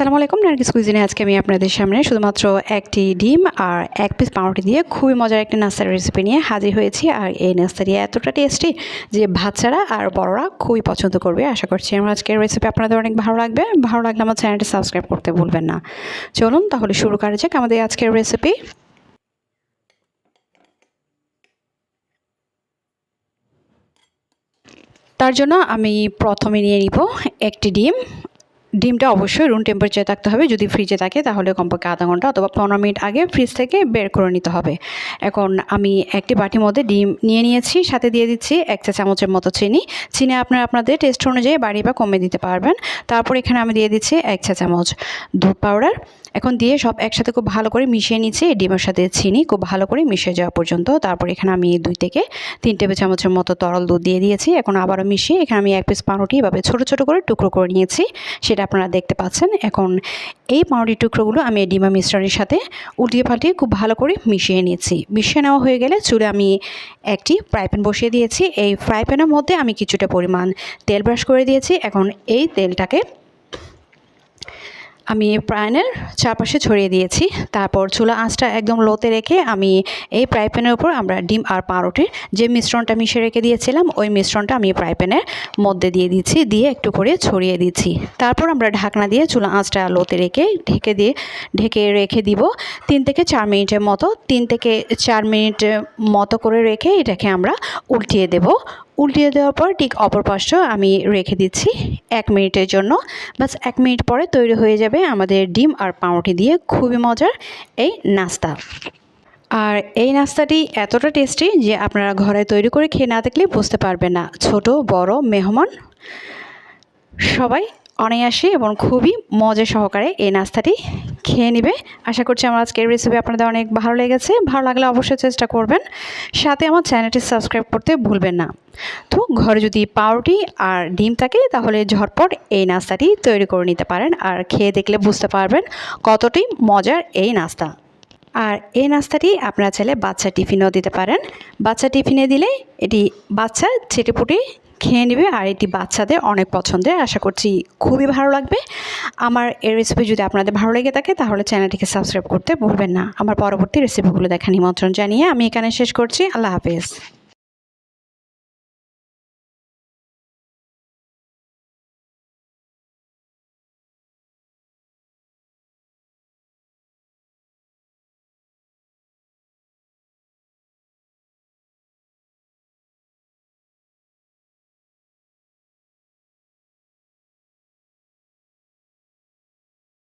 আসসালামু আলাইকুম, নার্গিস কুইজিনে আজকে আমি আপনাদের সামনে শুধুমাত্র একটি ডিম আর এক পিস পাউরুটি দিয়ে খুবই মজার একটা নাস্তার রেসিপি নিয়ে হাজির হয়েছি। আর এই নাস্তাটি এতটা টেস্টি যে বাচ্চারা আর বড়রা খুবই পছন্দ করবে। আশা করছি আমার আজকের রেসিপি আপনাদের অনেক ভালো লাগবে। ভালো লাগলে আমার চ্যানেলটি সাবস্ক্রাইব করতে ভুলবেন না। চলুন তাহলে শুরু করা যাক আমাদের আজকের রেসিপি তার জন্য আমি প্রথমে নিয়ে নিব একটি ডিম ডিমটা অবশ্যই রুম টেম্পারেচারে থাকতে হবে। যদি ফ্রিজে থাকে, তাহলে কমপক্ষে আধা ঘণ্টা অথবা পনেরো মিনিট আগে ফ্রিজ থেকে বের করে নিতে হবে। এখন আমি একটি বাটির মধ্যে ডিম নিয়ে নিয়েছি, সাথে দিয়ে দিচ্ছি এক চা চামচের মতো চিনি। চিনি আপনারা আপনাদের টেস্ট অনুযায়ী বাড়ি বা কমে দিতে পারবেন। তারপর এখানে আমি দিয়ে দিচ্ছি এক চা চামচ দুধ পাউডার এখন দিয়ে সব একসাথে খুব ভালো করে মিশিয়ে নিচ্ছি ডিমের সাথে চিনি খুব ভালো করে মিশিয়ে যাওয়া পর্যন্ত। তারপর এখানে আমি দুই থেকে তিন টেবিল চামচের মতো তরল দুধ দিয়ে দিয়েছি। এখন আবারও মিশিয়ে এখানে আমি এক পিস পাউরুটি এভাবে ছোটো ছোটো করে টুকরো করে নিয়েছি। সেটা আপনারা দেখতে পাচ্ছেন। এখন এই পাউরি টুকরোগুলো আমি ডিমা মিশ্রণের সাথে উল্টিয়ে পাল্টিয়ে খুব ভালো করে মিশিয়ে নিয়েছি মিশিয়ে নেওয়া হয়ে গেলে চুলে আমি একটি ফ্রাই প্যান বসিয়ে দিয়েছি। এই ফ্রাই প্যানের মধ্যে আমি কিছুটা পরিমাণ তেল ব্রাশ করে দিয়েছি। এখন এই তেলটাকে আমি প্রায়নের চারপাশে ছড়িয়ে দিয়েছি। তারপর চুলা আঁচটা একদম লোতে রেখে আমি এই ফ্রাই প্যানের উপর আমরা ডিম আর পাউরুটির যে মিশ্রণটা মিশিয়ে রেখে দিয়েছিলাম, ওই মিশ্রণটা আমি ফ্রাই প্যানের মধ্যে দিয়ে দিচ্ছি দিয়ে একটু করে ছড়িয়ে দিচ্ছি তারপর আমরা ঢাকনা দিয়ে চুলা আঁচটা লোতে রেখে ঢেকে দিয়ে, ঢেকে রেখে দিব তিন থেকে চার মিনিটের মতো। তিন থেকে চার মিনিট মতো করে রেখে এটাকে আমরা উল্টিয়ে দেব। উল্টিয়ে দেওয়ার পর ঠিক অপর পাশটা আমি রেখে দিচ্ছি এক মিনিটের জন্য। বাস এক মিনিট পরে তৈরি হয়ে যাবে আমাদের ডিম আর পাউরুটি দিয়ে খুবই মজার এই নাস্তা। আর এই নাস্তাটি এতটা টেস্টি যে আপনারা ঘরে তৈরি করে খেয়ে না দেখলে বুঝতে পারবেন না। ছোট, বড়, মেহমান। সবাই অনায়াসে এবং খুবই মজা সহকারে এই নাস্তাটি খেয়ে নেবে। আশা করছি আমার আজকের রেসিপি আপনাদের অনেক ভালো লেগেছে। ভালো লাগলে অবশ্যই চেষ্টা করবেন। সাথে আমার চ্যানেলটি সাবস্ক্রাইব করতে ভুলবেন না। তো ঘরে যদি পাউরুটি আর ডিম থাকে, তাহলে ঝটপট এই নাস্তাটি তৈরি করে নিতে পারেন। আর খেয়ে দেখলে বুঝতে পারবেন কতটি মজার এই নাস্তা। আর এই নাস্তাটি আপনারা চাইলে বাচ্চা টিফিনও দিতে পারেন। বাচ্চা টিফিনে দিলে এটি বাচ্চা ছেটেপুটি খেয়ে নেবে আর এটি বাচ্চাদের অনেক পছন্দের। আশা করছি খুবই ভালো লাগবে। আমার এই রেসিপি যদি আপনাদের ভালো লেগে থাকে, তাহলে চ্যানেলটিকে সাবস্ক্রাইব করতে ভুলবেন না। আমার পরবর্তী রেসিপিগুলো দেখা নিমন্ত্রণ জানিয়ে আমি এখানে শেষ করছি। আল্লাহ হাফেজ।